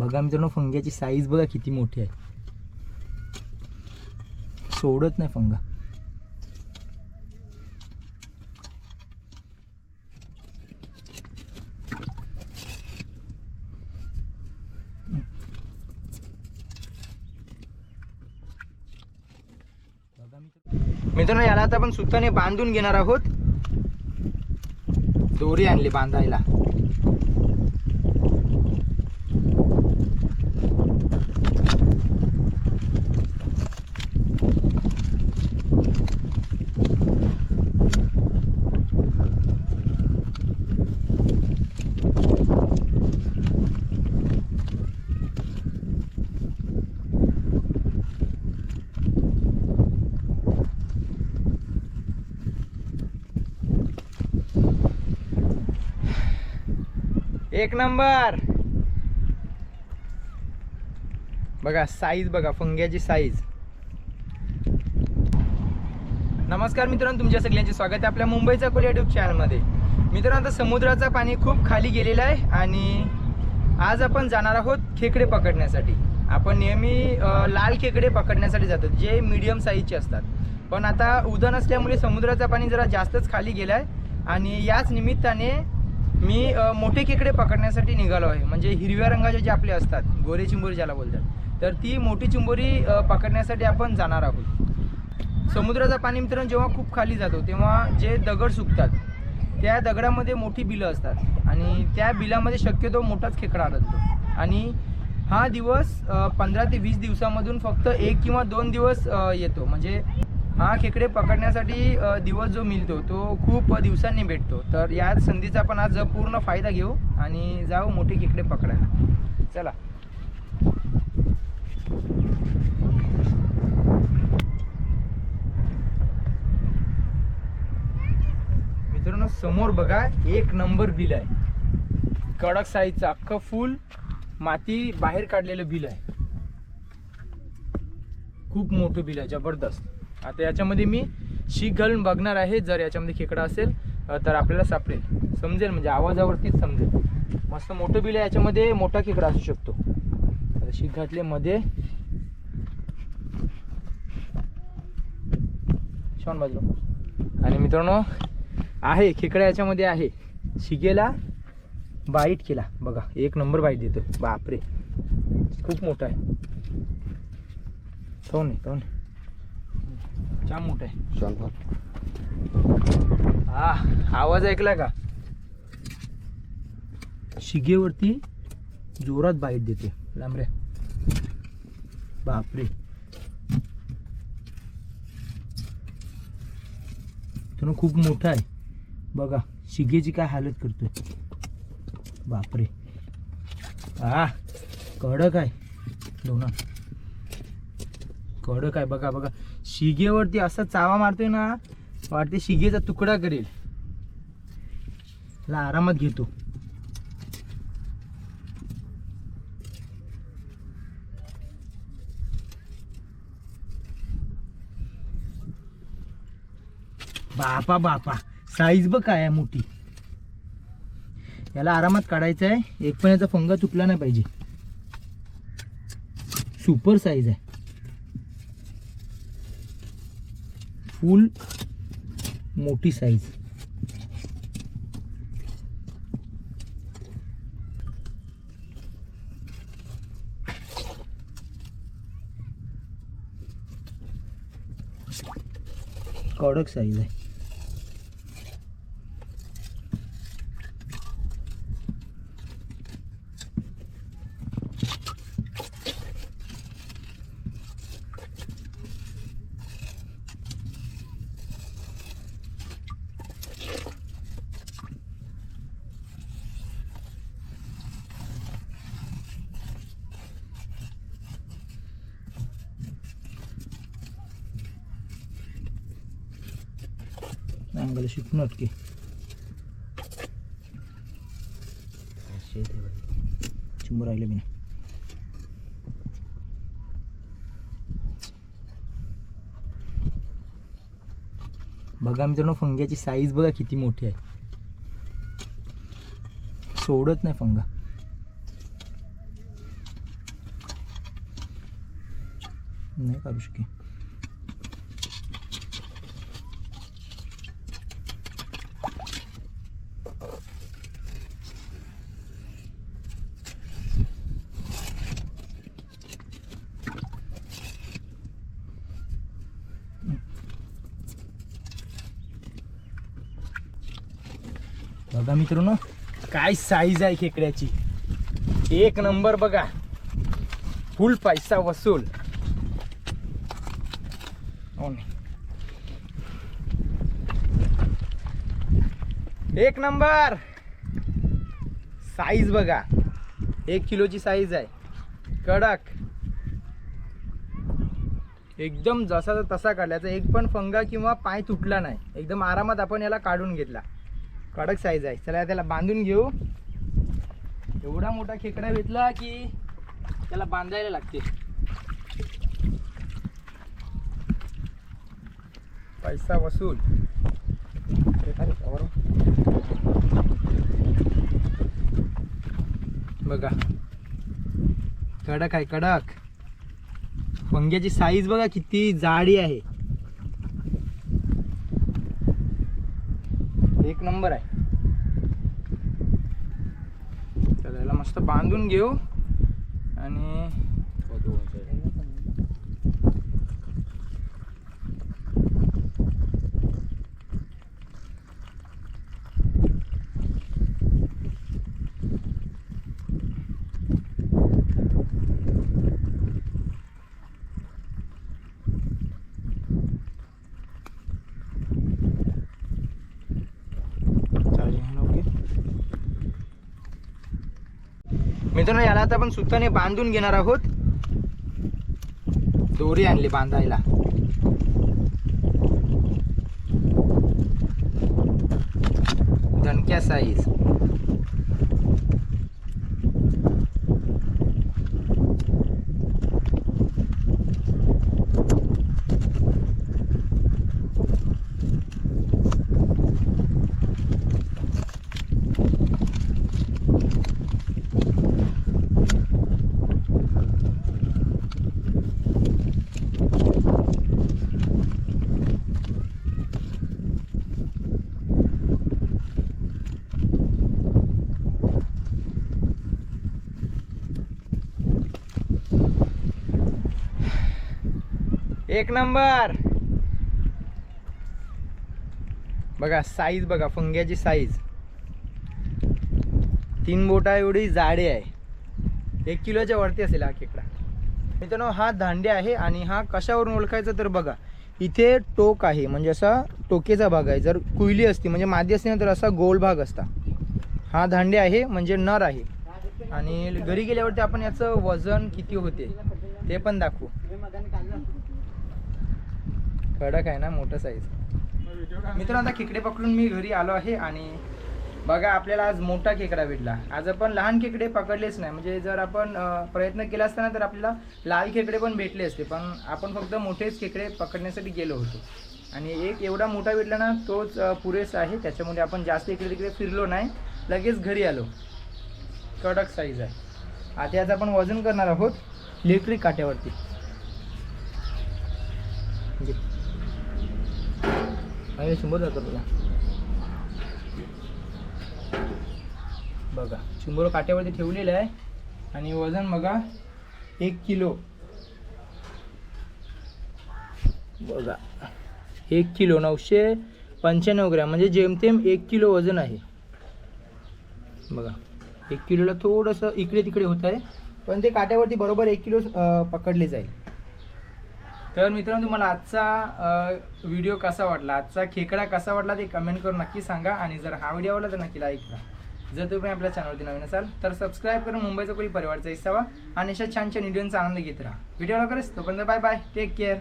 बघा मित्रांनो फंग्याची साईज बघा किती मोठी आहे. सोडत नाही फंगा. मित्रांनो याला आता आपण सुताने बांधून घेणार आहोत. दोरी आणली बांधायला. एक नंबर. बघा साईज बघा फंग्याची साईज नमस्कार मित्रांनो तुमच्या सगळ्यांचे स्वागत आहे आपल्या मुंबईचा कोल युट्यूब चॅनलमध्ये मित्रांनो आता समुद्राचं पाणी खूप खाली गेलेलं आहे आणि आज आपण जाणार आहोत खेकडे पकडण्यासाठी. आपण नेहमी लाल खेकडे पकडण्यासाठी जातो जे मीडियम साईजचे असतात. पण आता उदन असल्यामुळे समुद्राचं पाणी जरा जास्तच खाली गेलं आहे आणि याच निमित्ताने मी मोठे खेकडे पकडण्यासाठी निघालो आहे. म्हणजे हिरव्या रंगाचे जे आपले असतात गोरे चिंबोरी ज्याला बोलतात तर ती मोठी चिंबोरी पकडण्यासाठी आपण जाणार आहोत. समुद्राचं पाणी मित्रांनो जेव्हा खूप खाली जातो तेव्हा जे दगड सुकतात त्या दगडामध्ये मोठी बिलं असतात आणि त्या बिलामध्ये शक्यतो मोठाच खेकडा आढळतो. आणि हा दिवस पंधरा ते वीस दिवसामधून फक्त एक किंवा दोन दिवस येतो. म्हणजे हा खेकडे पकडण्यासाठी दिवस जो मिळतो तो खूप दिवसांनी भेटतो. तर या संधीचा आपण आज पूर्ण फायदा घेऊ आणि जाऊ मोठे खेकडे पकडायला. चला. मित्रांनो समोर बघा एक नंबर बिल आहे. कडक साईजचं अख्खं फुल माती बाहेर काढलेलं बिल आहे. खूप मोठं बिल आहे जबरदस्त. आता याच्यामध्ये मी शीख घालून बघणार आहे जर याच्यामध्ये खेकडा असेल तर आपल्याला सापडेल. समजेल म्हणजे आवाजावरतीच समजेल. मस्त मोठं बिल आहे याच्यामध्ये मोठा खेकडा असू शकतो. आता शीख घातले मध्ये. शॉन बाजलो. आणि मित्रांनो आहे खेकडा याच्यामध्ये आहे. शिगेला बाईट केला. बघा एक नंबर बाईट देतो बापरे. खूप मोठा आहे. तो नाही तो नाही जाम मोठा आहे हा आवाज ऐकला का? शिगेवरती जोरात बाईट देते. लांबऱ्या बापरे. तो खूप मोठा आहे. बघा शिगेची काय हालत करतोय. बापरे. हा कडक आहे. दोना. कडक आहे. बघा बघा. शिगेवरती असा चावा मारतोय ना वाटते शिगेचा तुकडा करेल. ला आरामात घेतो बापा बापा साईज बघ काय आहे मोठी. याला आरामात काढायचं आहे एक पण याचा फंगा तुटला नाही पाहिजे. सुपर साईज आहे. फुल मोठी साईज कडक साईज अंगाला शिकून की. चिंबर राहिले मी बघा मित्रांनो फंग्याची साईज बघा किती मोठी आहे. सोडत नाही फंगा. नाही काढू शकेल बघा मित्रांनो काय साईज आहे खेकड्याची. एक नंबर बघा. फुल पैसा वसूल. हो एक नंबर साईज बघा. एक किलोची साईज आहे. कडक. एकदम जसा तसा काढल्याचा एक पण फंगा किंवा पाय तुटला नाही. एकदम आरामात आपण याला काढून घेतला. कडक साईज आहे. चला त्याला बांधून घेऊ. एवढा मोठा खेकडा भेटला की त्याला बांधायला लागते. पैसा वसूल. बघा. कडक आहे कडक. पंग्याची साईज बघा किती जाडी आहे. एक नंबर आहे चला याला मस्त बांधून घेऊ आणि चार्जिंग आहे ना ओके मित्रांनो याला आता आपण सुताने बांधून घेणार आहोत. दोरी आणली बांधायला. दणक्या साईज एक नंबर. बघा साईज बघा फंग्याची साईज तीन बोटा एवढी जाडी आहे. एक किलोच्या वरती असेल हा खेकडा. मित्रांनो हा दांडे आहे आणि हा कशावरून ओळखायचा तर बघा इथे टोक आहे. म्हणजे असा टोकेचा भाग आहे. जर कुयली असती म्हणजे मादी असते ना तर असा गोल भाग असता. हा दांडे आहे म्हणजे नर आहे. आणि घरी गेल्यावरती आपण याचं वजन किती होते ते पण दाखवू. कडक आहे ना मोठं साईज मित्रांनो आता खेकडे पकडून मी घरी आलो आहे आणि बघा आपल्याला आज मोठा खेकडा भेटला. आज आपण लहान खेकडे पकडलेच नाही. म्हणजे जर आपण प्रयत्न केला असताना तर आपल्याला लाल खेकडे पण भेटले असते. पण आपण फक्त मोठेच खेकडे पकडण्यासाठी गेलो होतो. आणि एक एवढा मोठा भेटला ना तोच पुरेसा आहे. त्याच्यामुळे आपण जास्त इकडे तिकडे फिरलो नाही. लगेच घरी आलो. कडक साईज आहे. आता याचं आपण वजन करणार आहोत. इलेक्ट्रिक काट्यावरती. अरे शंभर जातो तुला बघा शंभर काट्यावरती ठेवलेलं आहे. आणि वजन बघा एक किलो. बघा एक किलो नऊशे पंच्याण्णव ग्रॅम. म्हणजे जेमतेम एक किलो वजन आहे. बघा एक किलोला थोडंसं इकडे तिकडे होत आहे. पण ते काट्यावरती बरोबर एक किलो पकडले जाईल. तर मित्रांनो तुम्हाला आजचा व्हिडिओ कसा वाटला? आजचा खेकडा कसा वाटला ते कमेंट करून नक्की सांगा. आणि जर हा व्हिडिओ आवडला तर नक्की लाईक करा. जर तुम्ही आपल्या चॅनलवरती नवीन असाल तर सबस्क्राईब करून मुंबईचा कोणी परिवारचा हिस्सा व्हा. आणि अशा छान छान व्हिडिओंचा आनंद घेत राहा. व्हिडिओ लवकरच तोपर्यंत बाय बाय टेक केअर